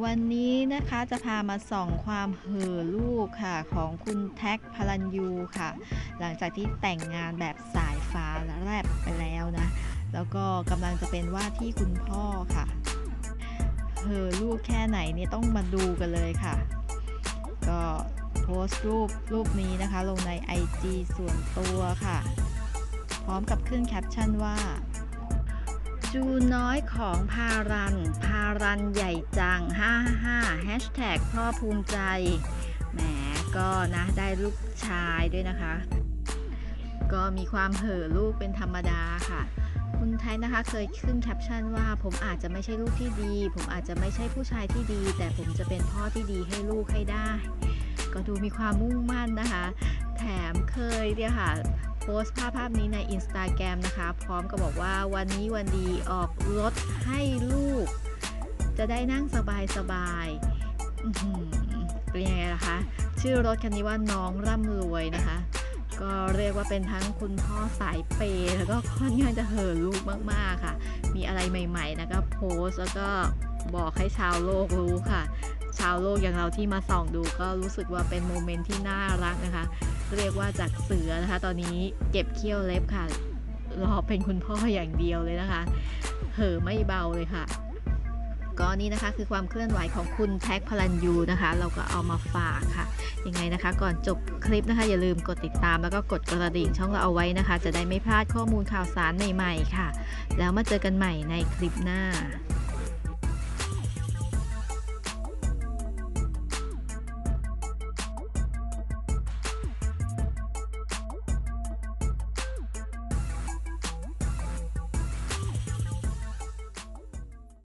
วันนี้นะคะจะพามาส่องความเห่อลูกค่ะของคุณแท็กพลันยูค่ะ หลังจากที่แต่งงานแบบสายฟ้าแลบไปแล้วนะ แล้วก็กำลังจะเป็นว่าที่คุณพ่อค่ะเห่อลูกแค่ไหนเนี่ยต้องมาดูกันเลยค่ะ ก็โพสต์รูปรูปนี้นะคะ ลงใน IG ส่วนตัวค่ะ พร้อมกับขึ้นแคปชั่นว่า จูน้อยของพารัน พารันใหญ่จัง555แฮชแท็กพ่อภูมิใจ แหมก็นะได้ลูกชายด้วยนะคะ ก็มีความเห่อลูกเป็นธรรมดาค่ะ คุณไทยนะคะเคยขึ้นแคปชั่นว่าผมอาจจะไม่ใช่ลูกที่ดี ผมอาจจะไม่ใช่ผู้ชายที่ดี แต่ผมจะเป็นพ่อที่ดีให้ลูกให้ได้ ก็ดูมีความมุ่งมั่นนะคะ แถมเคยเนี่ยค่ะ โพสต์ภาพภาพนี้ใน Instagram นะคะ พร้อมกับบอกว่าวันนี้วันดีออกรถให้ลูก จะได้นั่งสบายสบายเป็นยังไงล่ะคะ ชื่อรถคันนี้ว่าน้องร่ำรวยนะคะ ก็เรียกว่าเป็นทั้งคุณพ่อสายเปย์แล้วก็ค่อนข้างจะเห่อลูกมากๆค่ะ มีอะไรใหม่ๆนะก็โพสแล้วก็บอกให้ชาวโลกรู้ค่ะ ชาวโลกอย่างเราที่มาส่องดูก็รู้สึกว่าเป็นโมเมนต์ที่น่ารักนะคะ เรียกว่าจากเสือนะคะ ตอนนี้เก็บเขี้ยวเล็บค่ะ รอเป็นคุณพ่ออย่างเดียวเลยนะคะ เห่อไม่เบาเลยค่ะ ก็นี่นะคะคือความเคลื่อนไหวของคุณแท็กพลันยูนะคะ เราก็เอามาฝากค่ะ ยังไงนะคะ ก่อนจบคลิปนะคะ อย่าลืมกดติดตามแล้วก็กดกระดิ่งช่องเราเอาไว้นะคะ จะได้ไม่พลาดข้อมูลข่าวสารใหม่ๆค่ะ แล้วมาเจอกันใหม่ในคลิปหน้า